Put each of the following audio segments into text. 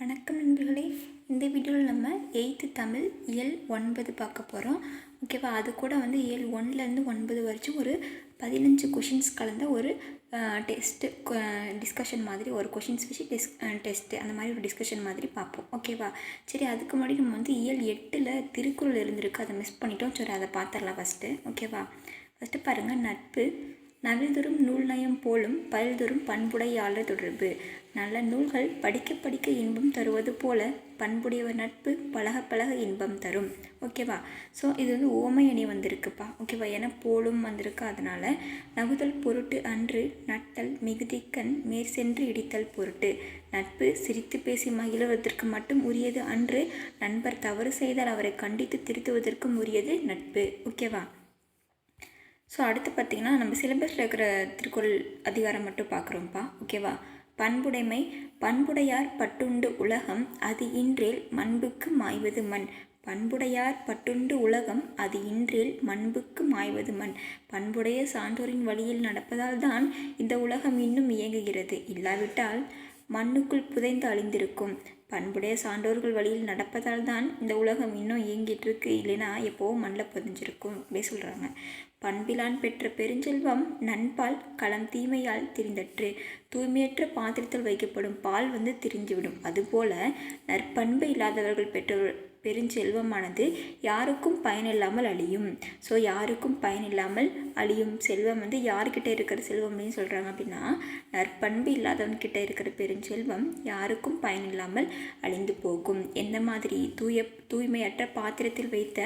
வணக்கம் நண்பர்களே. இந்த வீடியோவில் நம்ம எயித்து தமிழ் இயல் ஒன்பது பார்க்க போகிறோம் ஓகேவா? அது கூட வந்து இயல் ஒன்லேருந்து ஒன்பது வரைக்கும் ஒரு பதினஞ்சு கொஷின்ஸ் கலந்த ஒரு டெஸ்ட்டு டிஸ்கஷன் மாதிரி ஒரு கொஷின்ஸ் வச்சு டிஸ் டெஸ்ட்டு அந்த மாதிரி ஒரு டிஸ்கஷன் மாதிரி பார்ப்போம். ஓகேவா? சரி அதுக்கு முன்னாடி நம்ம வந்து இயல் எட்டில் திருக்குறள் இருந்திருக்கு. அதை மிஸ் பண்ணிட்டோம். சரி அதை பார்த்துடலாம் ஃபஸ்ட்டு ஓகேவா? ஃபஸ்ட்டு பாருங்கள் நட்பு நவில்தொறும் நூல் நயம் போலும் பயில்தொறும் பண்புடையாளர் தொடர்பு. நல்ல நூல்கள் படிக்க படிக்க இன்பம் தருவது போல பண்புடையவர் நட்பு பழக பழக இன்பம் தரும். ஓகேவா ஸோ இது வந்து ஓமை அணி வந்திருக்குப்பா. ஓகேவா என போலும் வந்திருக்கு. அதனால் நகுதல் பொருட்டு அன்று நட்டல் மிகுதிக்கண் மேற் சென்று இடித்தல் பொருட்டு. நட்பு சிரித்து பேசி மகிழ்வதற்கு மட்டும் உரியது அன்று நண்பர் தவறு செய்தால் அவரை கண்டித்து திருத்துவதற்கும் உரியது நட்பு. ஓகேவா ஸோ அடுத்து பார்த்திங்கன்னா நம்ம சிலபஸில் இருக்கிற திருக்குறள் அதிகாரம் மட்டும் பார்க்குறோம்ப்பா. ஓகேவா பண்புடைமை பண்புடையார் பட்டுண்டு உலகம் அது இன்றேல் மண்புக்கு மாய்வது மண். பண்புடையார் பட்டுண்டு உலகம் அது இன்றேல் மண்புக்கு மாய்வது மண். பண்புடைய சான்றோரின் வழியில் நடப்பதால் தான் இந்த உலகம் இன்னும் இயங்குகிறது. இல்லாவிட்டால் மண்ணுக்குள் புதைந்து அழிந்திருக்கும். பண்புடைய சான்றோர்கள் வழியில் நடப்பதால் தான் இந்த உலகம் இன்னும் இயங்கிட்டு இருக்கு. இல்லைன்னா எப்போவும் மண்ணில் புதைஞ்சிருக்கும். அப்படி சொல்கிறாங்க பண்பிலான் பெற்ற பெருஞ்செல்வம் நண்பால் களம் தீமையால் திரிந்தற்று. தூய்மையற்ற பாத்திரத்தில் வைக்கப்படும் பால் வந்து திரிந்துவிடும். அதுபோல நற்பண்பு இல்லாதவர்கள் பெற்றவர் பெருஞ்செல்வமானது யாருக்கும் பயனில்லாமல் அழியும். ஸோ யாருக்கும் பயனில்லாமல் அழியும் செல்வம் வந்து யார்கிட்ட இருக்கிற செல்வம் அப்படின்னு சொல்கிறாங்க அப்படின்னா நற்பண்பு இல்லாதவன்கிட்ட இருக்கிற பெருஞ்செல்வம் யாருக்கும் பயனில்லாமல் அழிந்து போகும். எந்த மாதிரி? தூய தூய்மையற்ற பாத்திரத்தில் வைத்த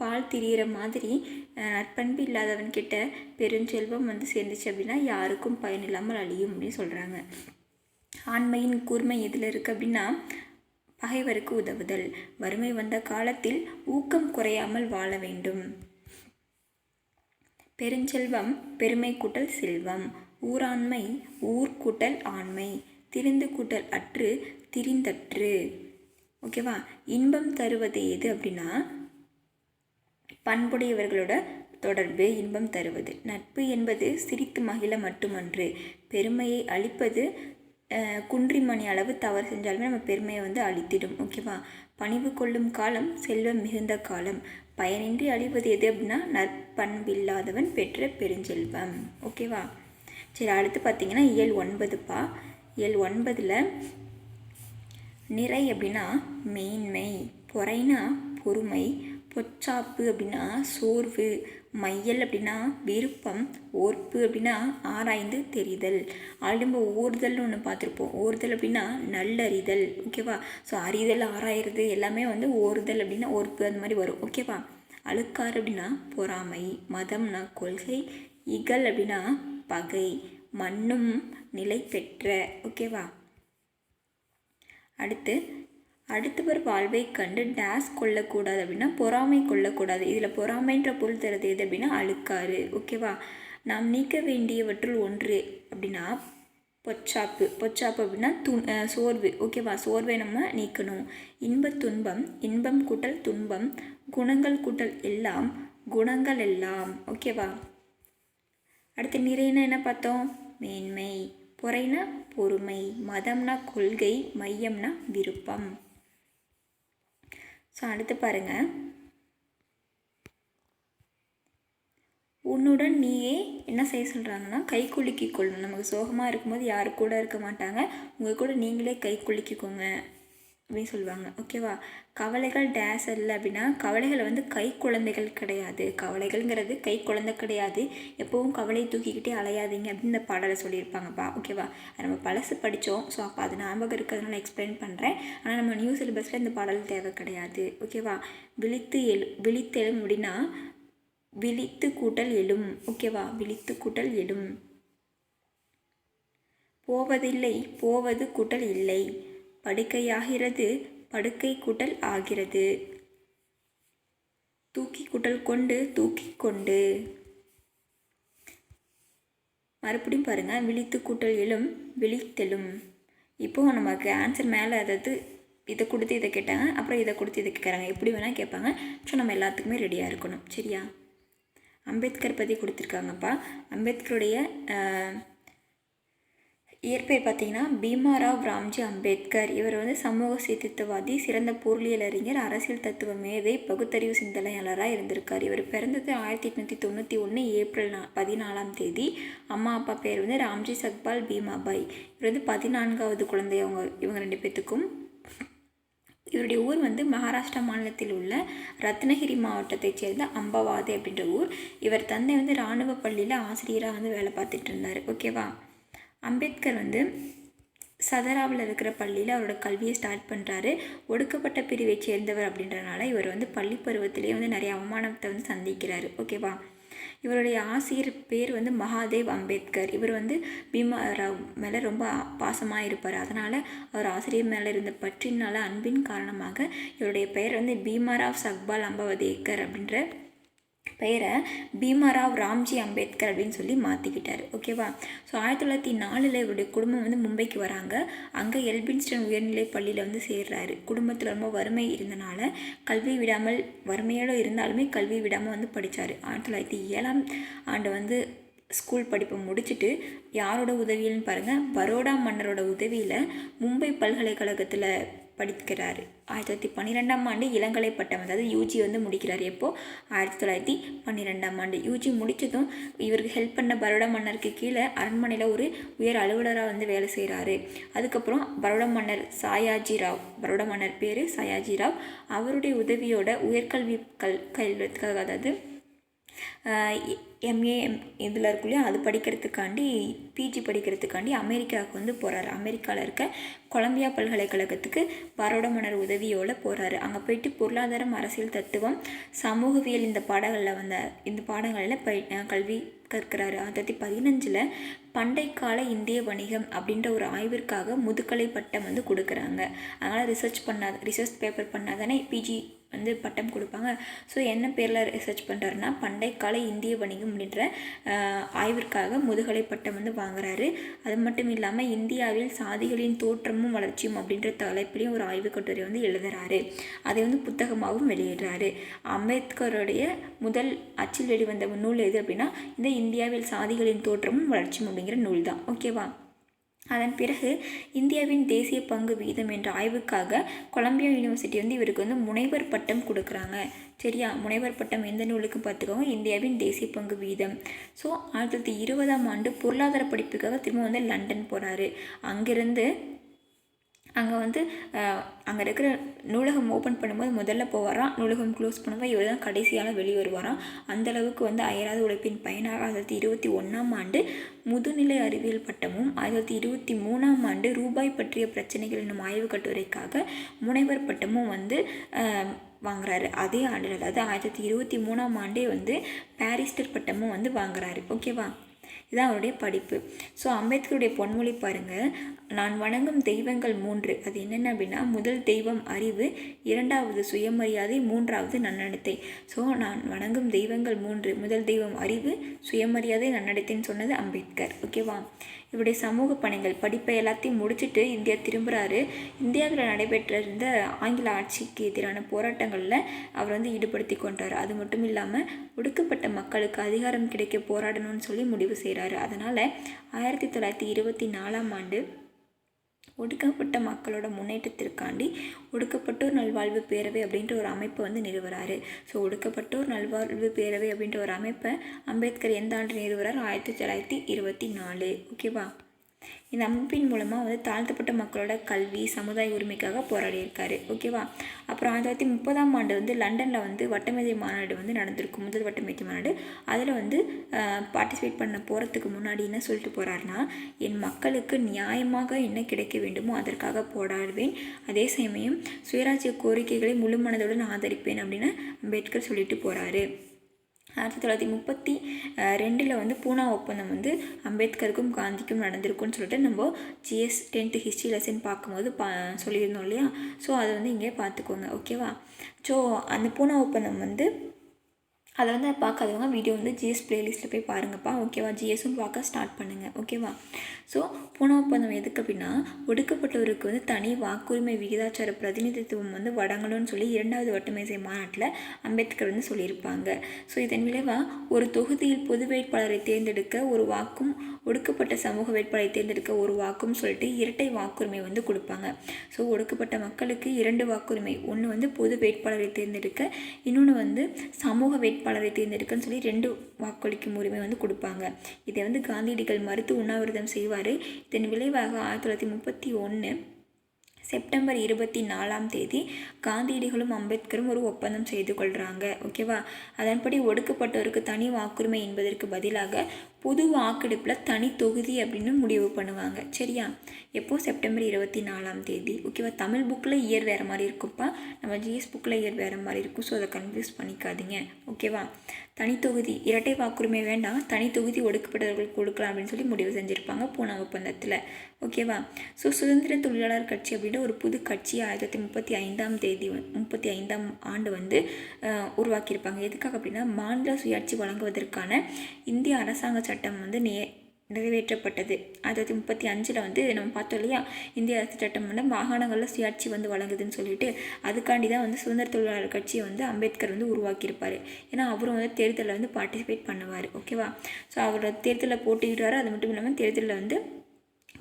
பால் திரியிற மாதிரி நற்பண்பு இல்லாதவன்கிட்ட பெருஞ்செல்வம் வந்து சேர்ந்துச்சு அப்படின்னா யாருக்கும் பயனில்லாமல் அழியும் அப்படின்னு சொல்கிறாங்க ஆண்மையின் கூர்மை எதில் இருக்குது அப்படின்னா பகைவருக்கு உதவுதல். வறுமை வந்த காலத்தில் ஊக்கம் குறையாமல் வாழ வேண்டும். பெருஞ்செல்வம் பெருமை கூட்டல் செல்வம். ஊராண்மை ஊர் கூட்டல் ஆண்மை. திரிந்து கூட்டல் அற்று திரிந்தற்று. ஓகேவா இன்பம் தருவது எது அப்படின்னா பண்புடையவர்களோட தொடர்பு இன்பம் தருவது. நட்பு என்பது சிரித்து மகிழ மட்டுமன்று. பெருமையை அளிப்பது குன்றிமணி அளவு தவறு செஞ்சாலுமே நம்ம பெருமையை வந்து அழித்திடும் ஓகேவா? பணிவு கொள்ளும் காலம் செல்வம் மிகுந்த காலம். பயனின்றி அழிவது எது அப்படின்னா நற்பண்பில்லாதவன் பெற்ற பெருஞ்செல்வம் ஓகேவா? சரி அடுத்து பார்த்தீங்கன்னா இயல் ஒன்பதுப்பா. இயல் ஒன்பதில் நிறை அப்படின்னா மேன்மை பொறைனா பொறுமை பொச்சாப்பு அப்படின்னா சோர்வு மையல் அப்படின்னா விருப்பம் ஓர்ப்பு அப்படின்னா ஆராய்ந்து தெரிதல். ஆல்ரெடி நம்ம ஓர்தல்னு ஒன்று பார்த்துருப்போம். ஓர்தல் அப்படின்னா நல்லறிதல். ஓகேவா ஸோ அறிதல் ஆராயிறது எல்லாமே வந்து ஓர்தல் அப்படின்னா ஓர்ப்பு அந்த மாதிரி வரும். ஓகேவா அழுக்காறு அப்படின்னா பொறாமை. மதம்னா கொள்கை. இகல் அப்படின்னா பகை. மண்ணும் நிலை பெற்ற ஓகேவா அடுத்து அடுத்தவர் வாழ்வை கண்டு டேஸ் கொள்ளக்கூடாது அப்படின்னா பொறாமை கொள்ளக்கூடாது. இதில் பொறாமைன்ற பொருள் தருது எது அப்படின்னா அழுக்காறு. ஓகேவா? நாம் நீக்க வேண்டியவற்றுள் ஒன்று அப்படின்னா பொச்சாப்பு பொச்சாப்பு அப்படின்னா து சோர்வு. ஓகேவா? சோர்வை நம்ம நீக்கணும். இன்ப துன்பம் இன்பம் கூட்டல் துன்பம் குணங்கள் கூட்டல் எல்லாம் குணங்கள் எல்லாம். ஓகேவா? அடுத்து நிறைனா என்ன பார்த்தோம்? மேன்மை. பொறைனா பொறுமை. மதம்னா கொள்கை. மையம்னா விருப்பம். ஸோ அடுத்து பாருங்கள் உன்னுடன் நீயே என்ன செய்ய சொல்கிறாங்கன்னா கை குலுக்கி கொள்ளணும். நமக்கு சோகமாக இருக்கும்போது யாரு கூட இருக்க மாட்டாங்க. உங்கள் கூட நீங்களே கை குலுக்கிக்கோங்க. அப்படின்னு சொல்லுவாங்க. ஓகேவா கவலைகள் டேஸ் இல்லை அப்படின்னா கவலைகள் வந்து கை குழந்தைகள் கிடையாது. கவலைகள்ங்கிறது கை குழந்தை கிடையாது. எப்போவும் கவலையை தூக்கிக்கிட்டே அலையாதீங்க அப்படின்னு இந்த பாடலை சொல்லியிருப்பாங்கப்பா. ஓகேவா நம்ம பழசு படித்தோம். ஸோ அப்போ அது ஞாபகம் இருக்கிறதுனால எக்ஸ்பிளைன் பண்ணுறேன் ஆனால் நம்ம நியூ சிலபஸில் இந்த பாடல் தேவை கிடையாது. ஓகேவா விழித்து எழு விழித்தெழும் அப்படின்னா விழித்து கூட்டல் எழும். ஓகேவா விழித்து கூட்டல் எழும். போவதில்லை போவது கூட்டல் இல்லை. படுக்கையாகிறது படுக்கை கூட்டல் ஆகிறது. தூக்கி கூட்டல் கொண்டு தூக்கி கொண்டு. மறுபடியும் பாருங்கள் விழித்து கூட்டல் எழும் விழித்தெழும். இப்போது நமக்கு ஆன்சர் மேலே அதாவது இதை கொடுத்து இதை கேட்டாங்க அப்புறம் இதை கொடுத்து இதை கேட்குறாங்க எப்படி வேணால் கேட்பாங்க. ஸோ நம்ம எல்லாத்துக்குமே ரெடியாக இருக்கணும். சரியா? அம்பேத்கர் பற்றி கொடுத்துருக்காங்கப்பா. அம்பேத்கருடைய இயற்பெயர் பார்த்தீங்கன்னா பீமாராவ் ராம்ஜி அம்பேத்கர். இவர் வந்து சமூக சீர்திருத்தவாதி சிறந்த பொருளியல் அறிஞர் அரசியல் தத்துவ மேதை பகுத்தறிவு சிந்தனையாளராக இருந்திருக்கார். இவர் பிறந்தது ஆயிரத்தி எட்நூற்றி தொண்ணூற்றி ஒன்று ஏப்ரல் நா பதினாலாம் தேதி. அம்மா அப்பா பேர் வந்து ராம்ஜி சக்பால் பீமாபாய். இவர் வந்து பதினான்காவது குழந்தை அவங்க இவங்க ரெண்டு பேர்த்துக்கும் இவருடைய ஊர் வந்து மகாராஷ்டிரா மாநிலத்தில் உள்ள ரத்னகிரி மாவட்டத்தைச் சேர்ந்த அம்பவாதி அப்படின்ற ஊர். இவர் தந்தை வந்து இராணுவ பள்ளியில் ஆசிரியராக வந்து வேலை பார்த்துட்டு இருந்தார். ஓகேவா? அம்பேத்கர் வந்து சதராவில் இருக்கிற பள்ளியில் அவரோட கல்வியை ஸ்டார்ட் பண்ணுறாரு ஒடுக்கப்பட்ட பிரிவை சேர்ந்தவர் அப்படின்றனால இவர் வந்து பள்ளி பருவத்திலேயே வந்து நிறைய அவமானத்தை வந்து சந்திக்கிறாரு. ஓகேவா இவருடைய ஆசிரியர் பேர் வந்து மகாதேவ் அம்பேத்கர். இவர் வந்து பீமா ராவ் மேலே ரொம்ப பாசமாக இருப்பார். அதனால் அவர் ஆசிரியர் மேலே இருந்த பற்றினால அன்பின் காரணமாக இவருடைய பெயர் வந்து பீமாராவ் சக்பால் அம்பவதேக்கர் அப்படின்ற பெயரை பீமாராவ் ராம்ஜி அம்பேத்கர் அப்படின்னு சொல்லி மாற்றிக்கிட்டார் ஓகேவா ஸோ ஆயிரத்தி தொள்ளாயிரத்தி நாலில் இவருடைய குடும்பம் வந்து மும்பைக்கு வராங்க. அங்கே எல்பின்ஸ்டன் உயர்நிலை பள்ளியில் வந்து சேர்றாரு. குடும்பத்தில் ரொம்ப வறுமை இருந்தனால கல்வி விடாமல் வறுமையோடு இருந்தாலுமே கல்வி விடாமல் வந்து படித்தார் ஆயிரத்தி தொள்ளாயிரத்தி ஏழாம் ஆண்டு வந்து ஸ்கூல் படிப்பை முடிச்சுட்டு யாரோட உதவியில்னு பாருங்கள் பரோடா மன்னரோட உதவியில் மும்பை பல்கலைக்கழகத்தில் படிக்கிறார். ஆயிரத்தி தொள்ளாயிரத்தி பன்னிரெண்டாம் ஆண்டு இளங்கலை பட்டம் அதாவது யூஜி வந்து முடிக்கிறார் எப்போது ஆயிரத்தி தொள்ளாயிரத்தி பன்னிரெண்டாம் ஆண்டு. யூஜி முடித்ததும் இவருக்கு ஹெல்ப் பண்ண பரோடா மன்னருக்கு கீழே அரண்மனையில் ஒரு உயர் அலுவலராக வந்து வேலை செய்கிறாரு அதுக்கப்புறம் பரோடா மன்னர் சாயாஜி ராவ் பரோடா மன்னர் பேர் சாயாஜி ராவ். அவருடைய உதவியோட உயர்கல்வி கல் கல்விக்காக அதாவது எம்ஏ எம் இதில் இருக்கும் இல்லையா? அது படிக்கிறதுக்காண்டி பிஜி படிக்கிறதுக்காண்டி அமெரிக்காவுக்கு வந்து போகிறாரு அமெரிக்காவில் இருக்க கொலம்பியா பல்கலைக்கழகத்துக்கு பரோட மன்னர் உதவியோடு போகிறாரு அங்கே போயிட்டு பொருளாதாரம் அரசியல் தத்துவம் சமூகவியல் இந்த பாடங்களில் வந்த இந்த பாடங்களில் ப கல்வி கற்கிறாரு. ஆயிரத்தி பதினஞ்சில் பண்டைக்கால இந்திய வணிகம் அப்படின்ற ஒரு ஆய்விற்காக முதுகலை பட்டம் வந்து கொடுக்குறாங்க. அதனால் ரிசர்ச் பண்ணாத ரிசர்ச் பேப்பர் பண்ணாதானே பிஜி வந்து பட்டம் கொடுப்பாங்க. ஸோ என்ன பேரில் ரிசர்ச் பண்ணுறாருன்னா பண்டைக்கால கால இந்திய வணிகம் அப்படின்ற ஆய்விற்காக முதுகலை பட்டம் வந்து வாங்குறாரு. அது மட்டும் இல்லாமல் இந்தியாவில் சாதிகளின் தோற்றமும் வளர்ச்சியும் அப்படின்ற தலைப்பிலையும் ஒரு ஆய்வு கட்டுரை வந்து எழுதுறாரு. அதை வந்து புத்தகமாகவும் வெளியிடுறாரு. அம்பேத்கருடைய முதல் அச்சில் வெளிவந்த நூல் எது அப்படின்னா இந்த இந்தியாவில் சாதிகளின் தோற்றமும் வளர்ச்சியும் அப்படிங்கிற நூல் தான் ஓகேவா அதன் பிறகு இந்தியாவின் தேசிய பங்கு வீதம் என்ற ஆய்வுக்காக கொலம்பியா யூனிவர்சிட்டி வந்து இவருக்கு வந்து முனைவர் பட்டம் கொடுக்குறாங்க. சரியா? முனைவர் பட்டம் எந்த நூலுக்கு பார்த்துக்கோங்க? இந்தியாவின் தேசிய பங்கு வீதம். ஸோ ஆயிரத்தி தொள்ளாயிரத்தி இருபதாம் ஆண்டு பொருளாதார படிப்புக்காக திரும்ப வந்து லண்டன் போகிறாரு அங்கேருந்து அங்கே வந்து அங்கே இருக்கிற நூலகம் ஓப்பன் பண்ணும்போது முதல்ல போவாராம். நூலகம் க்ளோஸ் பண்ணும்போது இவர் தான் கடைசியால் வெளியே வருவாராம் அந்தளவுக்கு வந்து அயராத உழைப்பின் பயனாக ஆயிரத்தி தொள்ளாயிரத்தி இருபத்தி ஒன்றாம் ஆண்டு முதுநிலை அறிவியல் பட்டமும் ஆயிரத்தி தொள்ளாயிரத்தி இருபத்தி மூணாம் ஆண்டு ரூபாய் பற்றிய பிரச்சனைகள் என்னும் ஆய்வு கட்டுரைக்காக முனைவர் பட்டமும் வந்து வாங்குறாரு. அதே ஆண்டில் அதாவது ஆயிரத்தி தொள்ளாயிரத்தி இருபத்தி மூணாம் ஆண்டே வந்து பாரிஸ்டர் பட்டமும் வந்து வாங்குறாரு. ஓகேவா? இதுதான் அவருடைய படிப்பு. ஸோ அம்பேத்கருடைய பொன்மொழி பாருங்கள் நான் வணங்கும் தெய்வங்கள் மூன்று. அது என்னென்ன அப்படின்னா முதல் தெய்வம் அறிவு இரண்டாவது சுயமரியாதை மூன்றாவது நன்னடத்தை. ஸோ நான் வணங்கும் தெய்வங்கள் மூன்று. முதல் தெய்வம் அறிவு சுயமரியாதை நன்னடத்தைன்னு சொன்னது அம்பேத்கர். ஓகேவா இவருடைய சமூக பணிகள் படிப்பை எல்லாத்தையும் முடிச்சுட்டு இந்தியா திரும்புகிறாரு இந்தியாவில் நடைபெற்ற இருந்த ஆங்கில ஆட்சிக்கு எதிரான போராட்டங்களில் அவர் வந்து ஈடுபடுத்தி கொண்டார். அது மட்டும் இல்லாமல் ஒடுக்கப்பட்ட மக்களுக்கு அதிகாரம் கிடைக்க போராடணும்னு சொல்லி முடிவு செய்கிறாரு அதனால் ஆயிரத்தி தொள்ளாயிரத்தி இருபத்தி நாலாம் ஆண்டு ஒடுக்கப்பட்ட மக்களோட முன்னேற்றத்திற்காண்டி ஒடுக்கப்பட்டோர் நல்வாழ்வு பேரவை அப்படின்ற ஒரு அமைப்பை வந்து நிறுவுறாரு. ஸோ ஒடுக்கப்பட்டோர் நல்வாழ்வு பேரவை அப்படின்ற ஒரு அமைப்பை அம்பேத்கர் எந்த ஆண்டு நிறுவுறார்? ஆயிரத்தி தொள்ளாயிரத்தி இருபத்தி நாலு. ஓகேவா இந்த அமைப்பின் மூலமாக வந்து தாழ்த்தப்பட்ட மக்களோட கல்வி சமுதாய உரிமைக்காக போராடியிருக்காரு. ஓகேவா அப்புறம் ஆயிரத்தி தொள்ளாயிரத்தி முப்பதாம் ஆண்டு வந்து லண்டனில் வந்து வட்டமேதை மாநாடு வந்து நடந்திருக்கும். முதல் வட்டமேதை மாநாடு. அதில் வந்து பார்ட்டிசிபேட் பண்ண போகிறதுக்கு முன்னாடி என்ன சொல்லிட்டு போகிறாருன்னா என் மக்களுக்கு நியாயமாக என்ன கிடைக்க வேண்டுமோ அதற்காக போராடுவேன். அதே சமயம் சுயராஜ்ய கோரிக்கைகளை முழு மனதுடன் ஆதரிப்பேன் அப்படின்னு அம்பேத்கர் சொல்லிட்டு போகிறாரு ஆயிரத்தி தொள்ளாயிரத்தி முப்பத்தி ரெண்டில் வந்து பூனா ஒப்பந்தம் வந்து அம்பேத்கருக்கும் காந்திக்கும் நடந்திருக்குன்னு சொல்லிட்டு நம்ம ஜிஎஸ் டென்த்து ஹிஸ்ட்ரி லெசன் பார்க்கும்போது பா சொல்லியிருந்தோம் இல்லையா? ஸோ அதை வந்து இங்கே பார்த்துக்கோங்க ஓகேவா ஸோ அந்த பூனா ஒப்பந்தம் வந்து அதை வந்து பார்க்காதவங்க வீடியோ வந்து ஜிஎஸ் ப்ளேலிஸ்ட்டில் போய் பாருங்கப்பா ஓகேவா ஜிஎஸும் பார்க்க ஸ்டார்ட் பண்ணுங்கள் ஓகேவா ஸோ பூனா ஒப்பந்தம் எதுக்கு அப்படின்னா ஒடுக்கப்பட்டவருக்கு வந்து தனி வாக்குரிமை விகிதாச்சார பிரதிநிதித்துவம் வந்து வழங்கணும்னு சொல்லி இரண்டாவது வட்டமேசை மாநாட்டில் அம்பேத்கர் வந்து சொல்லியிருப்பாங்க. ஸோ இதன் விளைவாக ஒரு தொகுதியில் பொது வேட்பாளரை தேர்ந்தெடுக்க ஒரு வாக்கும் ஒடுக்கப்பட்ட சமூக வேட்பாளரை தேர்ந்தெடுக்க ஒரு வாக்கும் சொல்லிட்டு இரட்டை வாக்குரிமை வந்து கொடுப்பாங்க. ஸோ ஒடுக்கப்பட்ட மக்களுக்கு இரண்டு வாக்குரிமை. ஒன்று வந்து பொது வேட்பாளரை தேர்ந்தெடுக்க இன்னொன்று வந்து சமூக வேட்பாளரை தேர்ந்தெடுக்கன்னு சொல்லி ரெண்டு வாக்களிக்கும் உரிமை வந்து கொடுப்பாங்க. இதை வந்து காந்தியடிகள் மறுத்து உண்ணாவிரதம் செய்வார். இதன் விளைவாக ஆயிரத்தி தொள்ளாயிரத்தி முப்பத்தி ஒன்று செப்டம்பர் இருபத்தி நாலாம் தேதி காந்தியடிகளும் அம்பேத்கரும் ஒரு ஒப்பந்தம் செய்து கொள்கிறாங்க ஓகேவா அதன்படி ஒடுக்கப்பட்டோருக்கு தனி வாக்குரிமை என்பதற்கு பதிலாக பொது வாக்கெடுப்பில் தனி தொகுதி அப்படின்னு முடிவு பண்ணுவாங்க. சரியா? எப்போ? செப்டம்பர் இருபத்தி நாலாம் தேதி. ஓகேவா தமிழ் புக்கில் இயர் வேறு மாதிரி இருக்கும்ப்பா. நம்ம ஜிஎஸ் புக்கில் இயர் வேறு மாதிரி இருக்கும். ஸோ அதை கன்ஃபியூஸ் பண்ணிக்காதீங்க. ஓகேவா தனித்தொகுதி இரட்டை வாக்குரிமை வேண்டாம் தனித்தொகுதி ஒடுக்கப்பட்டவர்களுக்கு கொடுக்கலாம் அப்படின்னு சொல்லி முடிவு செஞ்சுருப்பாங்க பூனா ஒப்பந்தத்தில். ஓகேவா ஸோ சுதந்திர தொழிலாளர் கட்சி அப்படின்ற ஒரு புது கட்சி ஆயிரத்தி தொள்ளாயிரத்தி முப்பத்தி ஐந்தாம் தேதி முப்பத்தி ஐந்தாம் ஆண்டு வந்து உருவாக்கியிருப்பாங்க. எதுக்காக அப்படின்னா மாநில சுயாட்சி வழங்குவதற்கான இந்திய அரசாங்க சட்டம் வந்து நே நிறைவேற்றப்பட்டது. அதாவது முப்பத்தி அஞ்சில் வந்து நம்ம பார்த்தோம் இல்லையா? இந்திய அரசு சட்டம் வந்து மாகாணங்களில் சுயாட்சி வந்து வழங்குதுன்னு சொல்லிட்டு அதுக்காண்டி தான் வந்து சுதந்திர தொழிலாளர் கட்சியை வந்து அம்பேத்கர் வந்து உருவாக்கியிருப்பார். ஏன்னா அவரும் வந்து தேர்தலில் வந்து பார்ட்டிசிபேட் பண்ணுவார். ஓகேவா ஸோ அவரோட தேர்தலில் போட்டியிடுவார். அது மட்டும் இல்லாமல் தேர்தலில் வந்து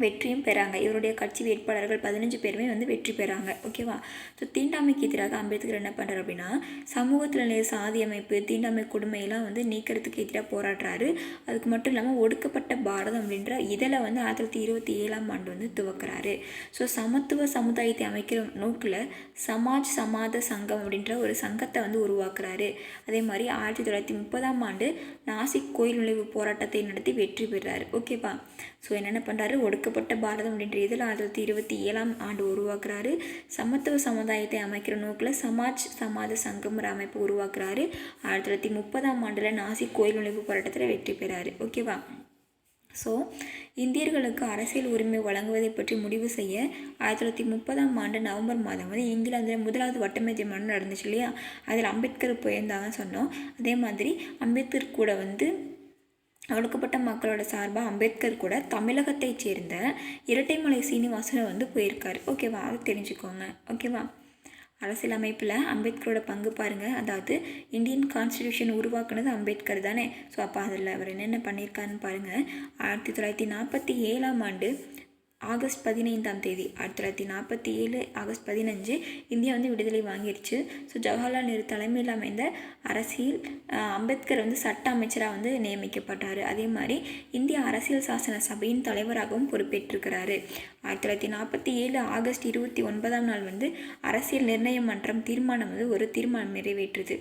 வெற்றியும் பெறாங்க. இவருடைய கட்சி வேட்பாளர்கள் பதினஞ்சு பேருமே வந்து வெற்றி பெறாங்க. ஓகேவா ஸோ தீண்டாமைக்கு எதிராக அம்பேத்கர் என்ன பண்ணுறாரு அப்படின்னா சமூகத்தில் நிலைய சாதி அமைப்பு தீண்டாமை கொடுமையெல்லாம் வந்து நீக்கிறதுக்கு எதிராக போராடுறாரு. அதுக்கு மட்டும் இல்லாமல் ஒடுக்கப்பட்ட பாரதம் அப்படின்ற இதில் வந்து ஆயிரத்தி தொள்ளாயிரத்தி இருபத்தி ஏழாம் ஆண்டு வந்து துவக்கிறாரு. ஸோ சமத்துவ சமுதாயத்தை அமைக்கிற நோக்கில் சமாஜ் சமாத சங்கம் அப்படின்ற ஒரு சங்கத்தை வந்து உருவாக்குறாரு. அதே மாதிரி ஆயிரத்தி தொள்ளாயிரத்தி முப்பதாம் ஆண்டு நாசிக் கோயில் நுழைவு போராட்டத்தை நடத்தி வெற்றி பெறாரு. ஓகேவா ஸோ என்னென்ன பண்ணுறாரு ஒடுக்க ஒடுக்கப்பட்ட பாரதம் அப்படின்ற இதில் ஆயிரத்தி தொள்ளாயிரத்தி இருபத்தி ஏழாம் ஆண்டு உருவாக்குறாரு. சமத்துவ சமுதாயத்தை அமைக்கிற நோக்கில் சமாஜ் சமாத சங்கம்ங்கிற அமைப்பு உருவாக்குறாரு. ஆயிரத்தி தொள்ளாயிரத்தி முப்பதாம் ஆண்டில் நாசிக் கோயில் நுழைவு போராட்டத்தில் வெற்றி பெறாரு. ஓகேவா ஸோ இந்தியர்களுக்கு அரசியல் உரிமை வழங்குவதை பற்றி முடிவு செய்ய ஆயிரத்தி தொள்ளாயிரத்தி முப்பதாம் ஆண்டு நவம்பர் மாதம் வந்து இங்கிலாந்தில் முதலாவது வட்டமேஜை மாநாடு நடந்துச்சு இல்லையா? அதில் அம்பேத்கர் போயிருந்தாங்கன்னு சொன்னோம். அதே மாதிரி அம்பேத்கர் கூட வந்து ஒடுக்கப்பட்ட மக்களோட சார்பாக அம்பேத்கர் கூட தமிழகத்தைச் சேர்ந்த இரட்டைமலை சீனிவாசனை வந்து போயிருக்கார். ஓகேவா? அதை தெரிஞ்சுக்கோங்க. ஓகேவா? அரசியலமைப்பில் அம்பேத்கரோட பங்கு பாருங்கள் அதாவது இந்தியன் கான்ஸ்டியூஷன் உருவாக்குனது அம்பேத்கர் தானே. ஸோ அப்போ அதில் அவர் என்னென்ன பண்ணியிருக்காருன்னு பாருங்கள் ஆயிரத்தி தொள்ளாயிரத்தி நாற்பத்தி ஏழாம் ஆண்டு ஆகஸ்ட் பதினைந்தாம் தேதி ஆயிரத்தி தொள்ளாயிரத்தி நாற்பத்தி ஏழு ஆகஸ்ட் பதினஞ்சு இந்தியா வந்து விடுதலை வாங்கிருச்சு. ஸோ ஜவஹர்லால் நேரு தலைமையில் அமைந்த அரசியல் அம்பேத்கர் வந்து சட்ட அமைச்சராக வந்து நியமிக்கப்பட்டார். அதே மாதிரி இந்திய அரசியல் சாசன சபையின் தலைவராகவும் பொறுப்பேற்றிருக்கிறாரு. ஆயிரத்தி தொள்ளாயிரத்தி நாற்பத்தி ஏழு ஆகஸ்ட் இருபத்தி ஒன்பதாம் நாள் வந்து அரசியல் நிர்ணய மன்றம் தீர்மானம் வந்து ஒரு தீர்மானம் நிறைவேற்றுது.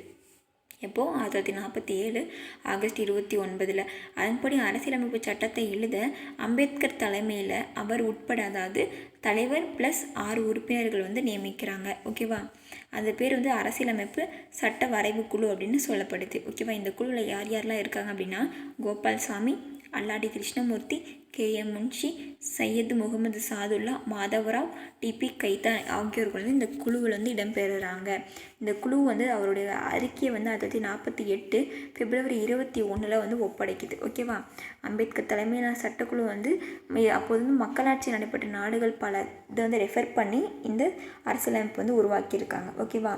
எப்போது ஆயிரத்தி தொள்ளாயிரத்தி நாற்பத்தி ஏழு ஆகஸ்ட் இருபத்தி ஒன்பதில். அதன்படி அரசியலமைப்பு சட்டத்தை எழுத அம்பேத்கர் தலைமையில் அவர் உட்பட அதாவது தலைவர் ப்ளஸ் ஆறு உறுப்பினர்கள் வந்து நியமிக்கிறாங்க. ஓகேவா அந்த பேர் வந்து அரசியலமைப்பு சட்ட வரைவு குழு அப்படின்னு சொல்லப்படுது. ஓகேவா இந்த குழுவில் யார் யாரெலாம் இருக்காங்க அப்படின்னா Gopalaswami Alladi Krishnamurthy K. M. Munshi Syed Mohammad Saadullah Madhavrao D P Khaitan ஆகியோர்கள் வந்து இந்த குழுவில் வந்து இடம்பெறுகிறாங்க இந்த குழு வந்து அவருடைய அறிக்கையை வந்து ஆயிரத்தி நாற்பத்தி எட்டு பிப்ரவரி இருபத்தி ஒன்றில் வந்து ஒப்படைக்குது. ஓகேவா அம்பேத்கர் தலைமையிலான சட்டக்குழு வந்து அப்போது வந்து மக்களாட்சி நடைபெற்ற நாடுகள் பல இதை வந்து ரெஃபர் பண்ணி இந்த அரசியலமைப்பு வந்து உருவாக்கியிருக்காங்க. ஓகேவா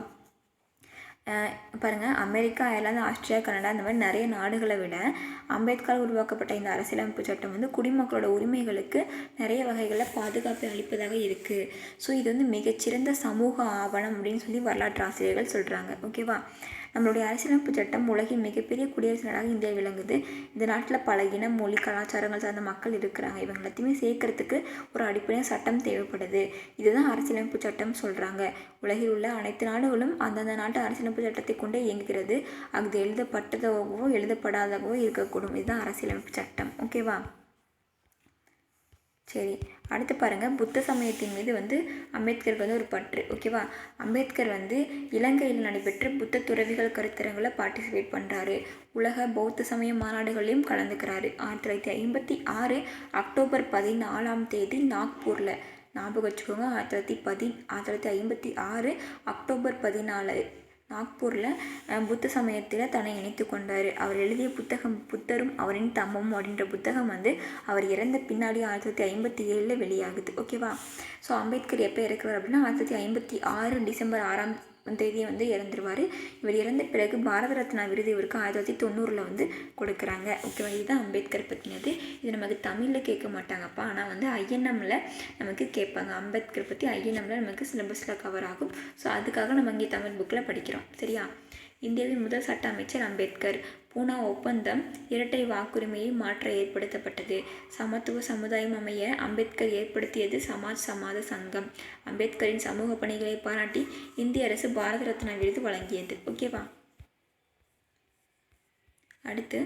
பாருங்கள் அமெரிக்கா அயர்லாந்து ஆஸ்திரேலியா கனடா இந்த மாதிரி நிறைய நாடுகளை விட அம்பேத்கர் உருவாக்கப்பட்ட இந்த அரசியலமைப்பு சட்டம் வந்து குடிமக்களோட உரிமைகளுக்கு நிறைய வகைகளில் பாதுகாப்பை அளிப்பதாக இருக்குது ஸோ இது வந்து மிகச்சிறந்த சமூக ஆவணம் அப்படின்னு சொல்லி வரலாற்று ஆசிரியர்கள் சொல்கிறாங்க ஓகேவா நம்மளுடைய அரசியலமைப்பு சட்டம் உலகின் மிகப்பெரிய குடியரசு நாடாக இந்தியா விளங்குது. இந்த நாட்டில் பல இனம் மொழி கலாச்சாரங்கள் சார்ந்த மக்கள் இருக்கிறாங்க. இவங்க எல்லாத்தையுமே சேர்க்கறதுக்கு ஒரு அடிப்படையாக சட்டம் தேவைப்படுது. இதுதான் அரசியலமைப்பு சட்டம் சொல்கிறாங்க உலகில் உள்ள அனைத்து நாடுகளும் அந்தந்த நாட்டு அரசியலமைப்பு சட்டத்தை கொண்டே இயங்குகிறது. அது எழுதப்பட்டதாகவோ எழுதப்படாதவோ இருக்கக்கூடும். இதுதான் அரசியலமைப்பு சட்டம். ஓகேவா? சரி. அடுத்து பாருங்கள் புத்த சமயத்தின் மீது வந்து அம்பேத்கருக்கு வந்து ஒரு பற்று ஓகேவா அம்பேத்கர் வந்து இலங்கையில் நடைபெற்ற புத்த துறவிகள் கருத்தரங்களை பார்ட்டிசிபேட் பண்ணுறாரு உலக பௌத்த சமய மாநாடுகளையும் கலந்துக்கிறாரு. ஆயிரத்தி தொள்ளாயிரத்தி ஐம்பத்தி ஆறு அக்டோபர் பதினாலாம் தேதி நாக்பூரில். ஞாபகம் வச்சுக்கோங்க ஆயிரத்தி தொள்ளாயிரத்தி பதி ஆயிரத்தி தொள்ளாயிரத்தி ஐம்பத்தி ஆறு அக்டோபர் பதினாலு நாக்பூரில் புத்த சமயத்தில் தன்னை இணைத்து கொண்டார். அவர் எழுதிய புத்தகம் புத்தரும் அவரின் தம்மமும் அப்படின்ற புத்தகம் வந்து அவர் இறந்த பின்னாடி ஆயிரத்தி தொள்ளாயிரத்தி ஐம்பத்தி ஏழில் வெளியாகுது. ஓகேவா ஸோ அம்பேத்கர் எப்போ இறக்குறார் அப்படின்னா ஆயிரத்தி தொள்ளாயிரத்தி ஐம்பத்தி ஆறு டிசம்பர் ஆறாம் தேதி வந்து இறந்துருவார். இவர் இறந்த பிறகு பாரத ரத்னா விருது இவருக்கு ஆயிரத்தி தொள்ளாயிரத்தி தொண்ணூறில் வந்து கொடுக்குறாங்க. ஓகேவா இதுதான் அம்பேத்கர் பற்றினது இது நமக்கு தமிழில் கேட்க மாட்டாங்கப்பா. ஆனால் வந்து ஐஎன்எம்மில் நமக்கு கேட்பாங்க. அம்பேத்கர் பற்றி ஐஎன்எம்மில் நமக்கு சிலபஸில் கவர் ஆகும். ஸோ அதுக்காக நம்ம இங்கே தமிழ் புக்கில் படிக்கிறோம். சரியா? இந்தியாவின் முதல் சட்ட அமைச்சர் அம்பேத்கர். பூனா ஒப்பந்தம் இரட்டை வாக்குரிமையை மாற்ற ஏற்படுத்தப்பட்டது. சமத்துவ சமுதாயம் அமைய அம்பேத்கர் ஏற்படுத்தியது சமாஜ் சமாத சங்கம். அம்பேத்கரின் சமூக பணிகளை பாராட்டி இந்திய அரசு பாரத ரத்னா விருது வழங்கியது. ஓகேவா அடுத்து.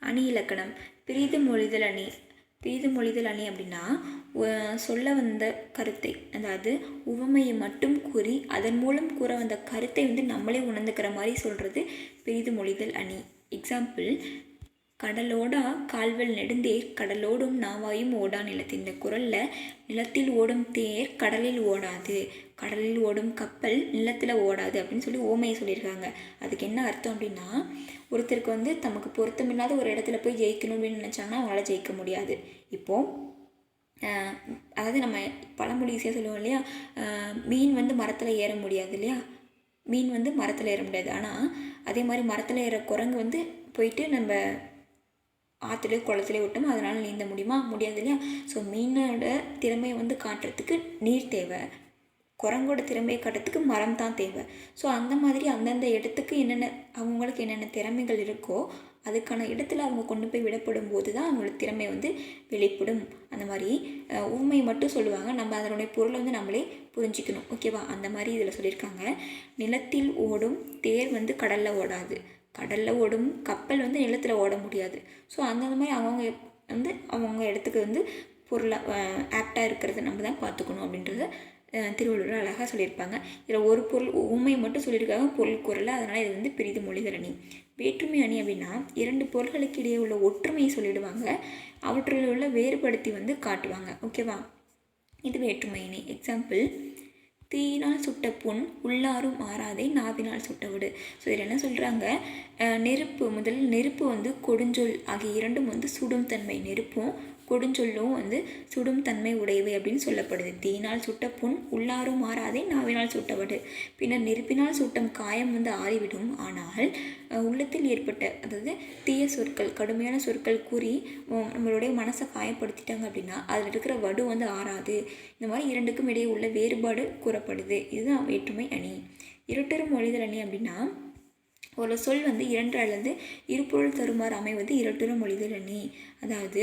அணி இலக்கணம். பிரிது மொழிதல் அணி. பிரிது மொழிதல் அணி அப்படின்னா சொல்ல வந்த கருத்தை அதாவது உவமையை மட்டும் கூறி அதன் மூலம் கூற வந்த கருத்தை வந்து நம்மளே உணர்ந்துக்கிற மாதிரி சொல்கிறது பெரிது மொழிதல் அணி. எக்ஸாம்பிள் கடலோடா கால்வல் நெடுந்தேர் கடலோடும் நாவாயும் ஓடா நிலத்து. இந்த குரலில் நிலத்தில் ஓடும் தேர் கடலில் ஓடாது. கடலில் ஓடும் கப்பல் நிலத்தில் ஓடாது அப்படின்னு சொல்லி ஓமையை சொல்லியிருக்காங்க. அதுக்கு என்ன அர்த்தம் அப்படின்னா ஒருத்தருக்கு வந்து தமக்கு பொருத்தமில்லாத ஒரு இடத்துல போய் ஜெயிக்கணும் அப்படின்னு நினச்சாங்கன்னா அவங்களால ஜெயிக்க முடியாது. இப்போது அதாவது நம்ம பழமொழி ஈஸியாக சொல்லுவோம் இல்லையா? மீன் வந்து மரத்தில் ஏற முடியாது இல்லையா? மீன் வந்து மரத்தில் ஏற முடியாது. ஆனால் அதே மாதிரி மரத்தில் ஏற குரங்கு வந்து போயிட்டு நம்ம ஆற்றுலையோ குளத்துலேயே விட்டோம் அதனால் நீந்த முடியுமா? முடியாது இல்லையா? ஸோ மீனோட திறமையை வந்து காட்டுறதுக்கு நீர் தேவை. குரங்கோட திறமையை காட்டுறதுக்கு மரம் தான் தேவை. ஸோ அந்த மாதிரி அந்தந்த இடத்துக்கு என்னென்ன அவங்களுக்கு என்னென்ன திறமைகள் இருக்கோ அதுக்கான இடத்துல அவங்க கொண்டு போய் விடப்படும் போது தான் அவங்களோட திறமை வந்து வெளிப்படும். அந்த மாதிரி உண்மை உண்மையை மட்டும் சொல்லுவாங்க. நம்ம அதனுடைய பொருளை வந்து நம்மளே புரிஞ்சுக்கணும். ஓகேவா அந்த மாதிரி இதில் சொல்லியிருக்காங்க. நிலத்தில் ஓடும் தேர் வந்து கடலில் ஓடாது. கடலில் ஓடும் கப்பல் வந்து நிலத்தில் ஓட முடியாது. ஸோ அந்தந்த மாதிரி அவங்கவுங்க வந்து அவங்க இடத்துக்கு வந்து பொருளை ஆப்டாக இருக்கிறத நம்ம தான் பார்த்துக்கணும் அப்படின்றத திருவள்ளுவர் அழகாக சொல்லியிருப்பாங்க. இதில் ஒரு பொருள் உண்மை மட்டும் சொல்லியிருக்காங்க பொருள் குரல். அதனால் இது வந்து பெரிது மொழிதல் அணி வேற்றுமை அணி அப்படின்னா இரண்டு பொருள்களுக்கு இடையே உள்ள ஒற்றுமையை சொல்லிடுவாங்க. அவற்றில் உள்ள வேறுபடுத்தி வந்து காட்டுவாங்க. ஓகேவா இது வேற்றுமை அணி. எக்ஸாம்பிள் தீயினால் சுட்ட புண் உள்ளாரும் ஆறாதே நாவினால் சுட்ட விடு. ஸோ இதில் என்ன சொல்கிறாங்க நெருப்பு முதல் நெருப்பு வந்து கொடுஞ்சொல் ஆகிய இரண்டும் வந்து சுடும் தன்மை. நெருப்பும் கொடுஞ்சொல்லும் வந்து சுடும் தன்மை உடையவை அப்படின்னு சொல்லப்படுது. தீயினால் சுட்ட புண் உள்ளாரும் மாறாதே நாவினால் சுட்டவடு. பின்னர் நெருப்பினால் சுட்டம் காயம் வந்து ஆறிவிடும். ஆனால் உள்ளத்தில் ஏற்பட்ட அதாவது தீய சொற்கள் கடுமையான சொற்கள் கூறி நம்மளுடைய மனசை காயப்படுத்திட்டாங்க அப்படின்னா அதில் இருக்கிற வடு வந்து ஆறாது. இந்த மாதிரி இரண்டுக்கும் இடையே உள்ள வேறுபாடு கூறப்படுது. இதுதான் வேற்றுமை அணி. இருட்டரும் மொழிதல் அணி அப்படின்னா ஒரு சொல் வந்து இரண்டு அல்லது இருபொருள் தருமாறு அமைவது இரட்டுற மொழிதல் அணி. அதாவது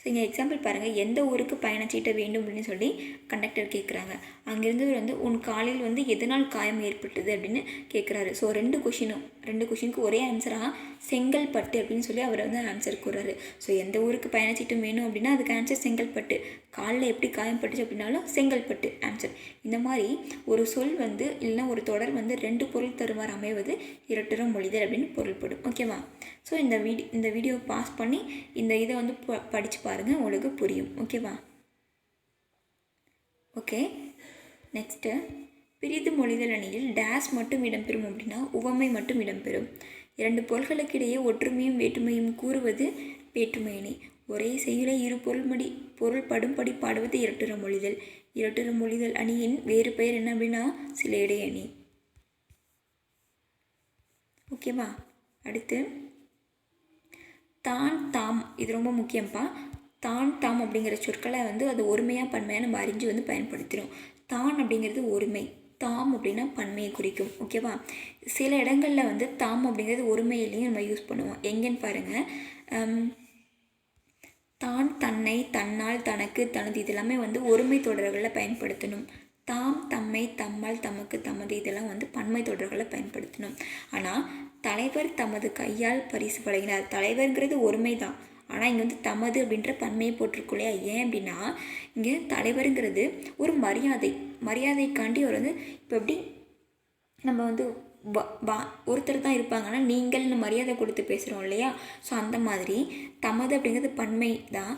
ஸோ இங்கே எக்ஸாம்பிள் பாருங்கள் எந்த ஊருக்கு பயணச்சீட்டை வேண்டும் அப்படின்னு சொல்லி கண்டக்டர் கேட்குறாங்க அங்கேருந்து வந்து உன் காலில் வந்து எதனால் காயம் ஏற்பட்டது? அப்படின்னு கேட்குறாரு ஸோ ரெண்டு கொஷினும் ரெண்டு கொஷினுக்கு ஒரே ஆன்சராக செங்கல்பட்டு அப்படின்னு சொல்லி அவர் வந்து ஆன்சர் கூறாரு. ஸோ எந்த ஊருக்கு பயணச்சீட்டும் வேணும் அப்படின்னா அதுக்கு ஆன்சர் செங்கல்பட்டு. காலில் எப்படி காயம் பட்டுச்சு அப்படின்னாலும் செங்கல்பட்டு ஆன்சர் இந்த மாதிரி ஒரு சொல் வந்து இல்லைன்னா ஒரு தொடர் வந்து ரெண்டு பொருள் தருமாறு அமைவது இரட்டுறம் மொழிதல் அப்படின்னு பொருள்படும். ஓகேவா ஸோ இந்த வீடியோ இந்த வீடியோவை பாஸ் பண்ணி இந்த இதை வந்து ப படித்து பாருங்கள் உங்களுக்கு புரியும். ஓகேவா ஓகே நெக்ஸ்ட்டு பிரிது மொழிதல் அணியில் டேஸ் மட்டும் இடம்பெறும் அப்படின்னா உவமை மட்டும் இடம்பெறும். இரண்டு பொருள்களுக்கிடையே ஒற்றுமையும் வேற்றுமையும் கூறுவது வேற்றுமை அணி. ஒரே செயலை இரு பொருள்மடி பொருள் படும்படி பாடுவது இரட்டுற மொழிதல். இரட்டுற மொழிதல் அணியின் வேறு பெயர் என்ன அப்படின்னா சிலேடை அணி. ஓகேவா அடுத்து தான் தாம். இது ரொம்ப முக்கியம்ப்பா தான் தாம் அப்படிங்கிற சொற்களை வந்து அது ஒருமையாக பன்மையாக நம்ம அறிஞ்சு வந்து பயன்படுத்துகிறோம் தான் அப்படிங்கிறது ஒருமை. தாம் அப்படின்னா பன்மையை குறிக்கும் ஓகேவா சில இடங்களில் வந்து தாம் அப்படிங்கிறது ஒருமையிலையும் நம்ம யூஸ் பண்ணுவோம். எங்கேன்னு பாருங்கள் தான் தன்னை தன்னால் தனக்கு தனது இதெல்லாமே வந்து ஒருமை தொடர்களில் பயன்படுத்தணும். தாம் தம்மை தம்மால் தமக்கு தமது இதெல்லாம் வந்து பன்மை தொடர்களை பயன்படுத்தணும். ஆனால் தலைவர் தமது கையால் பரிசு வழங்கினார். தலைவர்ங்கிறது ஒருமை தான் ஆனால் இங்கே வந்து தமது அப்படின்ற பன்மையை போட்டிருக்கோம் இல்லையா? ஏன் அப்படின்னா இங்கே தலைவருங்கிறது ஒரு மரியாதை. மரியாதைக்காண்டி அவர் வந்து இப்போ எப்படி நம்ம வந்து வ- வா- ஒருத்தர் தான் இருப்பாங்கன்னா நீங்கள்னு மரியாதை கொடுத்து பேசுகிறோம் இல்லையா? ஸோ அந்த மாதிரி தமது அப்படிங்கிறது பன்மை தான்.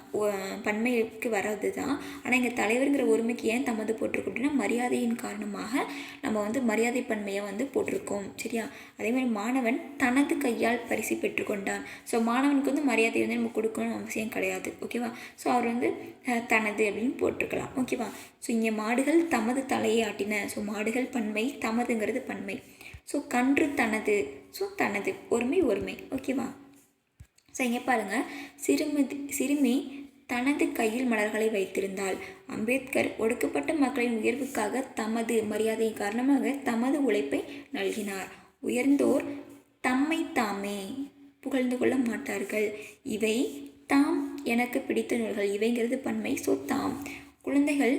பன்மைக்கு வர்றது தான். ஆனால் இங்கே தலைவருங்கிற ஒருமைக்கு ஏன் தமது போட்டிருக்கோம் அப்படின்னா மரியாதையின் காரணமாக நம்ம வந்து மரியாதை பன்மையை வந்து போட்டிருக்கோம். சரியா? அதே மாதிரி மாணவன் தனது கையால் பரிசு பெற்றுக்கொண்டான். ஸோ மாணவனுக்கு வந்து மரியாதை வந்து நம்ம கொடுக்கணும்னு அவசியம் கிடையாது. ஓகேவா ஸோ அவர் வந்து தனது அப்படின்னு போட்டிருக்கலாம். ஓகேவா ஸோ இங்கே மாடுகள் தமது தலையை ஆட்டின. ஸோ மாடுகள் பன்மை தமதுங்கிறது பன்மை. ஸோ கன்று தனது. ஸோ தனது. ஒருமை ஒருமை. ஓகேவா ஸோ இங்கே பாருங்கள் சிறுமி சிறுமி தனது கையில் மலர்களை வைத்திருந்தாள். அம்பேத்கர் ஒடுக்கப்பட்ட மக்களின் உயர்வுக்காக தமது மரியாதை காரணமாக தமது உழைப்பை நல்கினார். உயர்ந்தோர் தம்மை தாமே புகழ்ந்து கொள்ள மாட்டார்கள். இவை தாம் எனக்கு பிடித்த நூல்கள். இவைங்கிறது பன்மை ஸோ தாம் குழந்தைகள்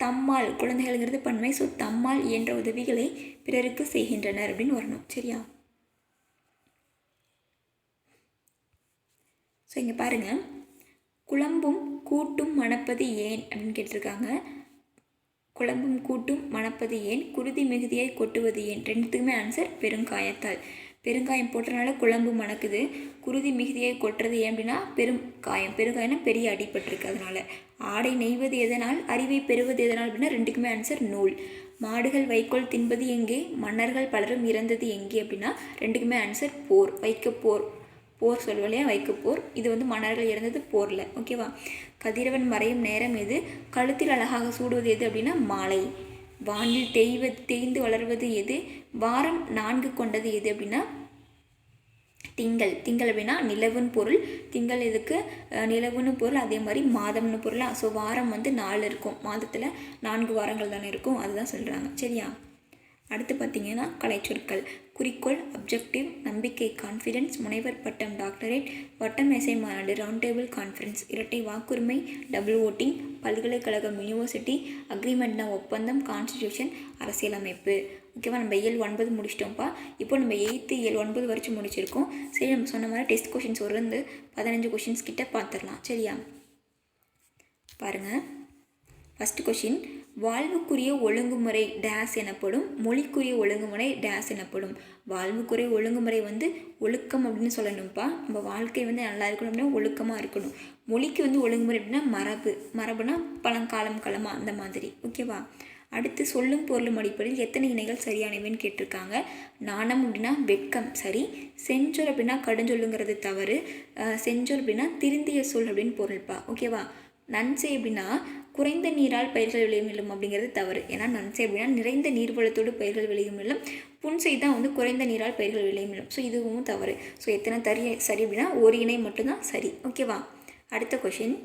தம்மால் குழந்தைகள்ங்கிறது பன்மை ஸோ தம்மால் இயன்ற உதவிகளை பிறருக்கு செய்கின்றனர் அப்படின்னு வரணும். சரியா? ஸோ இங்கே பாருங்கள் குழம்பும் கூட்டும் மணப்பது ஏன்? அப்படின்னு கேட்டிருக்காங்க. குழம்பும் கூட்டும் மணப்பது ஏன்? குருதி மிகுதியை கொட்டுவது ஏன்? ரெண்டுத்துக்குமே ஆன்சர் பெருங்காயத்தால் பெருங்காயம் போட்டனால குழம்பு மணக்குது. குருதி மிகுதியை கொட்டுறது ஏன் அப்படின்னா பெரும் காயம். பெருங்காயம்னா பெரிய அடிபட்டிருக்கு அதனால். ஆடை நெய்வது எதனால்? அறிவை பெறுவது எதனால் அப்படின்னா ரெண்டுக்குமே ஆன்சர் நூல். மாடுகள் வைக்கோல் தின்பது எங்கே? மன்னர்கள் பலரும் இறந்தது எங்கே அப்படின்னா ரெண்டுக்குமே ஆன்சர் போர். வைக்க போர். போர் சொல்லுவோம் இல்லையா? வைக்க போர். இது வந்து மன்னர்கள் இறந்தது போரில். ஓகேவா கதிரவன் மறையும் நேரம் எது? கழுத்தில் அழகாக சூடுவது எது அப்படின்னா மாலை. வானில் தேய்வது தேய்ந்து வளர்வது எது? வாரம் நான்கு கொண்டது எது அப்படின்னா திங்கள். திங்கள் அப்படின்னா நிலவுன்னு பொருள். திங்கள் இதுக்கு நிலவுன்னு பொருள். அதே மாதிரி மாதம்னு பொருளா? ஸோ வாரம் வந்து நாலு இருக்கும். மாதத்தில் நான்கு வாரங்கள் தானே இருக்கும். அதுதான் சொல்கிறாங்க சரியா? அடுத்து பார்த்தீங்கன்னா கலைச்சொற்கள். குறிக்கோள் அப்ஜெக்டிவ் நம்பிக்கை கான்ஃபிடென்ஸ் முனைவர் பட்டம் டாக்டரேட் வட்டம் இசை மாநாடு ரவுண்ட் டேபிள் கான்ஃபரன்ஸ் இரட்டை வாக்குரிமை டபுள் ஓட்டிங் பல்கலைக்கழகம் யூனிவர்சிட்டி அக்ரிமெண்ட்னா ஒப்பந்தம் கான்ஸ்டிடியூஷன் அரசியலமைப்பு. ஓகேவா நம்ம ஏழு ஒன்பது முடிச்சிட்டோம்ப்பா. இப்போ நம்ம எயித்து ஏழு ஒன்பது வரைக்கும் முடிச்சிருக்கோம். சரி நம்ம சொன்ன மாதிரி டெஸ்ட் கொஷின்ஸ் ஒரு இருந்து பதினஞ்சு கொஷின்ஸ் கிட்ட பார்த்துடலாம் சரியா? பாருங்கள் ஃபஸ்ட் கொஷின் வாழ்வுக்குரிய ஒழுங்குமுறை டேஸ் எனப்படும் மொழிக்குரிய ஒழுங்குமுறை டேஸ் எனப்படும். வாழ்வுக்குரிய ஒழுங்குமுறை வந்து ஒழுக்கம் அப்படின்னு சொல்லணும்ப்பா. நம்ம வாழ்க்கை வந்து நல்லா இருக்கணும் அப்படின்னா ஒழுக்கமாக இருக்கணும். மொழிக்கு வந்து ஒழுங்குமுறை அப்படின்னா மரபு. மரபுனா பழங்காலம் காலமாக அந்த மாதிரி. ஓகேவா அடுத்து சொல்லும் பொருளும் அடிப்படையில் எத்தனை இணைகள் சரியானவைன்னு கேட்டிருக்காங்க. நாணம் அப்படின்னா வெட்கம் சரி. செஞ்சொல் அப்படின்னா கடுஞ்சொல்லுங்கிறது தவறு. செஞ்சொல் அப்படின்னா திருந்திய சொல் அப்படின்னு பொருள்ப்பா. ஓகேவா நன்சை அப்படின்னா குறைந்த நீரால் பயிர்கள் விளையும் இல்லம் அப்படிங்கிறது தவறு. ஏன்னா நன்சை அப்படின்னா நிறைந்த நீர்வளத்தோடு பயிர்கள் விளையும் இல்லம். புன்சை தான் வந்து குறைந்த நீரால் பயிர்கள் விளையும் இல்லம். ஸோ இதுவும் தவறு. ஸோ எத்தனை தறி சரி அப்படின்னா ஒரு இணை மட்டும்தான் சரி. ஓகேவா அடுத்த கொஷின்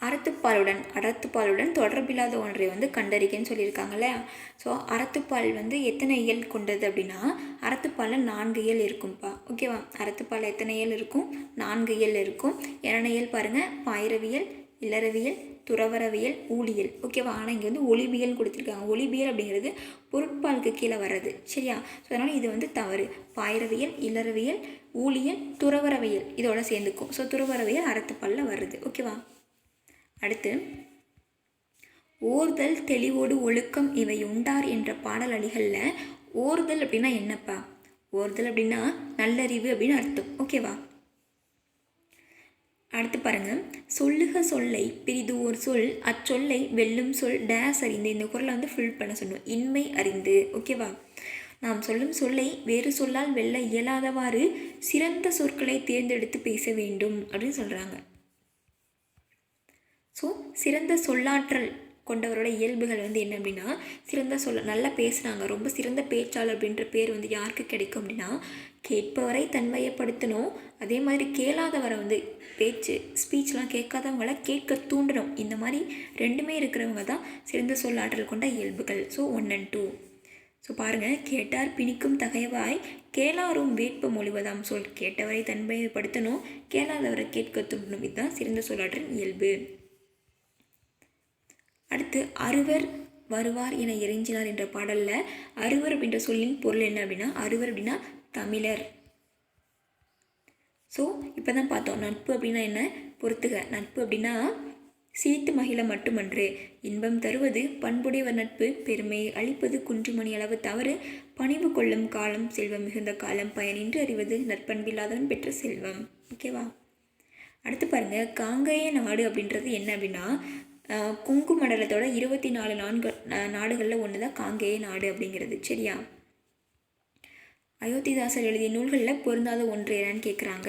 அறத்துப்பாலுடன் அறத்துப்பாலுடன் தொடர்பில்லாத ஒன்றை வந்து கண்டறிக்கன்னு சொல்லியிருக்காங்கல்ல ஸோ அறத்துப்பால் வந்து எத்தனை இயல் கொண்டது அப்படின்னா அறத்துப்பாலில் நான்கு இயல் இருக்கும்ப்பா ஓகேவா அறத்துப்பால் எத்தனை இயல் இருக்கும்? நான்கு இயல் இருக்கும். இரண்டு இயல் பாருங்கள் பாயிரவியல் இல்லறவியல் துறவரவியல் ஊழியல். ஓகேவா ஆனால் இங்கே வந்து ஒளிபியல் கொடுத்துருக்காங்க. ஒளிபியல் அப்படிங்கிறது பொருட்பாலுக்கு கீழே வர்றது. சரியா? ஸோ அதனால் இது வந்து தவறு. பாயிரவியல் இல்லறவியல் ஊழியல் துறவரவியல் இதோட சேர்ந்துக்கும். ஸோ துறவரவியல் அறத்துப்பாலில் வருது ஓகேவா அடுத்து ஓர்தல் தெளிவோடு ஒழுக்கம் இவை உண்டார் என்ற பாடல் அடிகளில் ஓர்தல் அப்படின்னா என்னப்பா? ஓர்தல் அப்படின்னா நல்லறிவு அப்படின்னு அர்த்தம். ஓகேவா அடுத்து பாருங்கள் சொல்லுக சொல்லை பிரிது ஒரு சொல் அச்சொல்லை வெல்லும் சொல் டேஸ் அறிந்து இந்த குரலை வந்து ஃபில் பண்ண சொல்லணும் இன்மை அறிந்து. ஓகேவா நாம் சொல்லும் சொல்லை வேறு சொல்லால் வெல்ல இயலாதவாறு சிறந்த சொற்களை தேர்ந்தெடுத்து பேச வேண்டும் அப்படின்னு சொல்கிறாங்க ஸோ சிறந்த சொல்லாற்றல் கொண்டவரோட இயல்புகள் வந்து என்ன அப்படின்னா சிறந்த சொல்ல நல்லா பேசுகிறாங்க ரொம்ப சிறந்த பேச்சாளர் அப்படின்ற பேர் வந்து யாருக்கு கிடைக்கும் அப்படின்னா கேட்பவரை தன்மையப்படுத்தணும். அதே மாதிரி கேளாதவரை வந்து பேச்சு ஸ்பீச்லாம் கேட்காதவங்கள கேட்க தூண்டணும். இந்த மாதிரி ரெண்டுமே இருக்கிறவங்க தான் சிறந்த சொல்லாற்றல் கொண்ட இயல்புகள். So one and two so பாருங்கள் கேட்டார் பிணிக்கும் தகைவாய் கேளாரும் வேட்பு மொழிவதாம் சொல். கேட்டவரை தன்மையப்படுத்தணும் கேளாதவரை கேட்க தூண்டணும். இதுதான் சிறந்த சொல்லாற்றல் இயல்பு. அடுத்து அறுவர் வருவார் என இறைஞ்சினார் என்ற பாடலில் அறுவர் அப்படின்ற சொல்லின் பொருள் என்ன அப்படின்னா அறுவர் அப்படின்னா தமிழர். ஸோ இப்போ தான் பார்த்தோம். நட்பு அப்படின்னா என்ன? பொறுத்துக. நட்பு அப்படின்னா சிரித்து மகிழ மட்டுமன்று. இன்பம் தருவது பண்புடையவர் நட்பு. பெருமையை அளிப்பது குன்றுமணி அளவு தவறு. பணிவு கொள்ளும் காலம் செல்வம் மிகுந்த காலம். பயனின்றி அறிவது நற்பண்பில்லாதவன் பெற்ற செல்வம். ஓகேவா அடுத்து பாருங்க. காங்கைய நாடு அப்படின்றது என்ன அப்படின்னா குங்கு மண்டலத்தோட இருபத்தி நாலு நான்கு நாடுகளில் ஒன்று தான் காங்கேய நாடு அப்படிங்கிறது. சரியா? அயோத்திதாசர் எழுதிய நூல்களில் பொருந்தாத ஒன்று என்னன்னு கேட்குறாங்க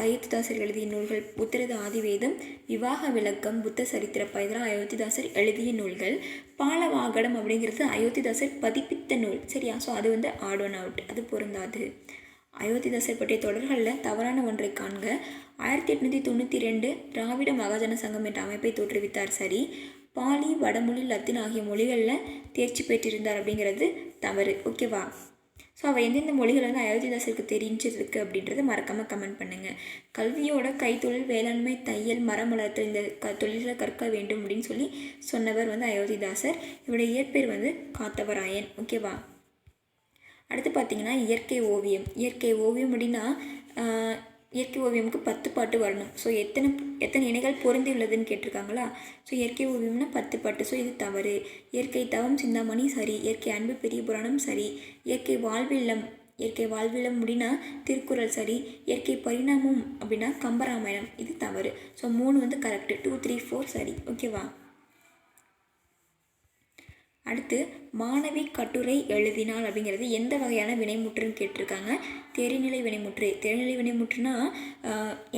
அயோத்திதாசர் எழுதிய நூல்கள் புத்திரது ஆதிவேதம் விவாக விளக்கம் புத்த சரித்திர இதெல்லாம் அயோத்திதாசர் எழுதிய நூல்கள். பாலவாகடம் அப்படிங்கிறது அயோத்திதாசர் பதிப்பித்த நூல். சரியா? ஸோ அது வந்து ஆட் ஒன் அவுட். அது பொருந்தாது. அயோத்திதாசர் பற்றிய தொடர்களில் தவறான ஒன்றை காண்க. ஆயிரத்தி எட்நூற்றி தொண்ணூற்றி ரெண்டு திராவிட மகாஜன சங்கம் என்ற அமைப்பை தோற்றுவித்தார். சரி பாலி வடமொழி லத்தீன் ஆகிய மொழிகளில் தேர்ச்சி பெற்றிருந்தார் அப்படிங்கிறது தவறு. ஓகேவா ஸோ அவர் எந்தெந்த மொழிகள் வந்து அயோத்திதாசருக்கு தெரிஞ்சிருக்கு அப்படின்றத மறக்காமல் கமெண்ட் பண்ணுங்கள் கல்வியோட கைத்தொழில் வேளாண்மை தையல் மரம் வளர்த்தல் இந்த க தொழில்களை கற்க வேண்டும் அப்படின்னு சொல்லி சொன்னவர் வந்து அயோத்திதாசர். இவருடைய இயற்பெயர் வந்து காத்தவராயன். ஓகேவா அடுத்து பார்த்தீங்கன்னா இயற்கை ஓவியம். இயற்கை ஓவியம் அப்படின்னா இயற்கை ஓவியமுக்கு பத்து பாட்டு வரணும். ஸோ எத்தனை எத்தனை இணைகள் பொருந்தி உள்ளதுன்னு கேட்டிருக்காங்களா? ஸோ இயற்கை ஓவியம்னா பத்து பாட்டு. ஸோ இது தவறு. இயற்கை தவம் சிந்தாமணி சரி. இயற்கை அன்பு பெரிய புராணம் சரி. இயற்கை வாழ்வில்லம் இயற்கை வாழ்வில்லம் அப்படின்னா திருக்குறள் சரி. இயற்கை பரிணாமம் அப்படின்னா கம்பராமாயணம். இது தவறு. ஸோ மூணு வந்து கரெக்டு டூ த்ரீ ஃபோர் சரி. ஓகேவா அடுத்து மாணவி கட்டுரை எழுதினால் அப்படிங்கிறது எந்த வகையான வினைமுற்றுன்னு கேட்டிருக்காங்க. தெரிநிலை வினைமுற்று. தெரிநிலை வினைமுற்றுனா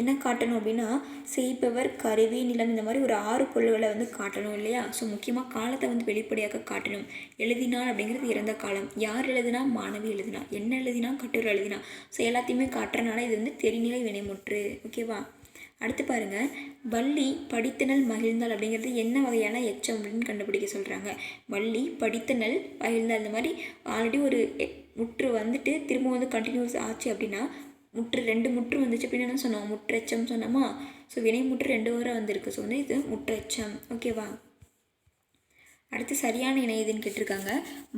என்ன காட்டணும் அப்படின்னா செய்பவர் கருவி நிலம் இந்த மாதிரி ஒரு ஆறு பொருள்களை வந்து காட்டணும் இல்லையா? ஸோ முக்கியமாக காலத்தை வந்து வெளிப்படையாக காட்டணும். எழுதினால் அப்படிங்கிறது இறந்த காலம். யார் எழுதினா? மாணவி எழுதினா. என்ன எழுதினா? கட்டுரை எழுதினா. ஸோ எல்லாத்தையுமே காட்டுறனால இது வந்து தெரிநிலை வினைமுற்று. ஓகேவா? அடுத்து பாருங்க. வள்ளி படித்தனல் மகிழ்ந்தால் அப்படிங்கிறது என்ன வகையான எச்சம் அப்படின்னு கண்டுபிடிக்க சொல்கிறாங்க வள்ளி படித்தனல் மகிழ்ந்தால் இந்த மாதிரி ஆல்ரெடி ஒரு முற்று வந்துட்டு திரும்ப வந்து கண்டினியூஸ் ஆச்சு அப்படின்னா முற்று ரெண்டு முற்று வந்துச்சு அப்படின்னு என்ன சொன்னோம்? முற்றெச்சம் சொன்னோமா? ஸோ வினை முற்று ரெண்டு வரை வந்திருக்கு. ஸோ வந்து இது முற்றெச்சம். ஓகேவா அடுத்து சரியான இணை எதுன்னு கேட்டிருக்காங்க.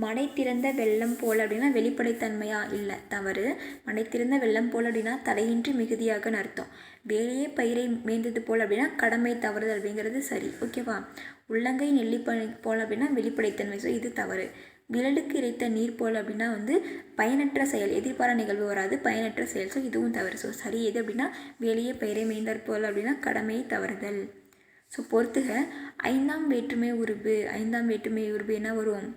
மடை திறந்த வெள்ளம் போல் அப்படின்னா வெளிப்படைத்தன்மையா? இல்லை தவறு. மடை திறந்த வெள்ளம் போல் அப்படின்னா தடையின்றி மிகுதியாகன்னு அர்த்தம்? வேலையே பயிரை மேய்ந்தது போல் அப்படின்னா கடமை தவறுதல் அப்படிங்கிறது சரி. ஓகேவா உள்ளங்கை நெல்லிப்பணி போல் அப்படின்னா வெளிப்படைத்தன்மை. ஸோ இது தவறு. விரலுக்கு இறைத்த நீர் போல் அப்படின்னா வந்து பயனற்ற செயல். எதிர்பாரா நிகழ்வு வராது பயனற்ற செயல். ஸோ இதுவும் தவறு. ஸோ சரி எது அப்படின்னா வேலையே பயிரை மேய்ந்தார் போல் அப்படின்னா கடமையை தவறுதல். ஸோ பொறுத்துக. ஐந்தாம் வேற்றுமை உருபு. ஐந்தாம் வேற்றுமை உருபு என்ன வரும்?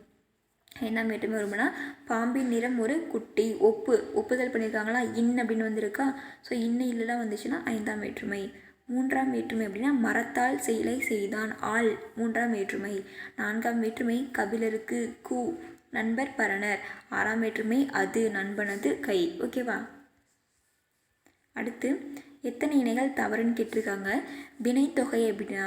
ஐந்தாம் வேற்றுமை உருபுனா பாம்பின் நிறம் ஒரு குட்டி ஒப்பு. ஒப்புதல் பண்ணியிருக்காங்களா இன் அப்படின்னு வந்திருக்கா? ஸோ இன்ன இல்லைலாம் வந்துச்சுன்னா ஐந்தாம் வேற்றுமை. மூன்றாம் வேற்றுமை அப்படின்னா மரத்தால் செயலை செய்தான் ஆள். மூன்றாம் வேற்றுமை. நான்காம் வேற்றுமை கபிலருக்கு கு நண்பர் பரணர். ஆறாம் வேற்றுமை அது நண்பனது கை. ஓகேவா அடுத்து எத்தனை இணைகள் தவறுன்னு கேட்டிருக்காங்க. வினைத்தொகை அப்படின்னா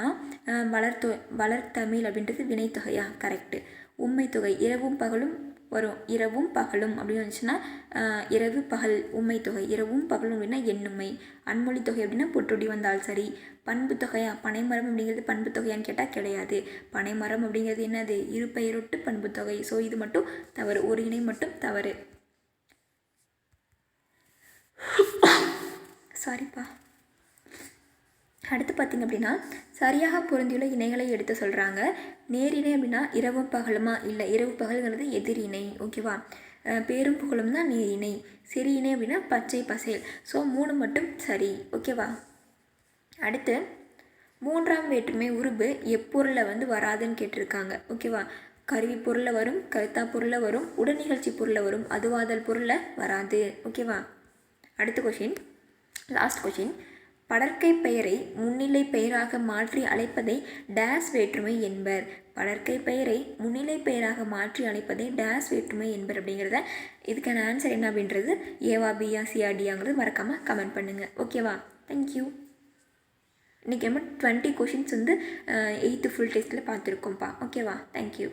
வளர்த்தொ வளர்த்தமிழ் அப்படின்றது வினைத்தொகையா கரெக்டு உண்மை தொகை இரவும் பகலும் வரும். இரவும் பகலும் அப்படின்னு வந்துச்சுன்னா இரவு பகல் உண்மை தொகை. இரவும் பகலும் அப்படின்னா எண்ணுமை. அன்மொழி தொகை அப்படின்னா புற்றுடி வந்தால் சரி. பண்பு தொகையா? பனைமரம் அப்படிங்கிறது பண்பு தொகையான்னு கேட்டால் கிடையாது. பனைமரம் அப்படிங்கிறது என்னது? இருபெயரொட்டு பண்பு தொகை. ஸோ இது மட்டும் தவறு. ஒரு இணை மட்டும் தவறு. சாரிப்பா அடுத்து பார்த்திங்க அப்படின்னா சரியாக பொருந்தியுள்ள இணைகளை எடுத்து சொல்கிறாங்க நேரிணை அப்படின்னா இரவு பகலுமா? இல்லை இரவு பகலுங்கிறது எதிரிணை ஓகேவா பேரும் புகழும் தான் நேரிணை சிறு இணை அப்படின்னா பச்சை பசேல். ஸோ மூணு மட்டும் சரி ஓகேவா அடுத்து மூன்றாம் வேற்றுமை உருபு எப்பொருளில் வந்து வராதுன்னு கேட்டிருக்காங்க ஓகேவா கருவி பொருளில் வரும் கருத்தா பொருளில் வரும் உடல் நிகழ்ச்சி பொருளில் வரும் அதுவாதல் பொருளில் வராது ஓகேவா அடுத்த கொஷின் லாஸ்ட் கொஷின் படர்க்கை பெயரை முன்னிலை பெயராக மாற்றி அழைப்பதை டேஸ் வேற்றுமை என்பர். படர்க்கை பெயரை முன்னிலை பெயராக மாற்றி அழைப்பதை டேஸ் வேற்றுமை என்பர் அப்படிங்கிறத இதுக்கான ஆன்சர் என்ன அப்படின்றது ஏவா பியா சியா மறக்காமல் கமெண்ட் பண்ணுங்கள் ஓகேவா தேங்க்யூ இன்றைக்கி நம்ம டுவெண்ட்டி கொஷின்ஸ் வந்து எயித்து ஃபுல் டெஸ்ட்டில் பார்த்துருக்கோம்ப்பா. ஓகேவா தேங்க்யூ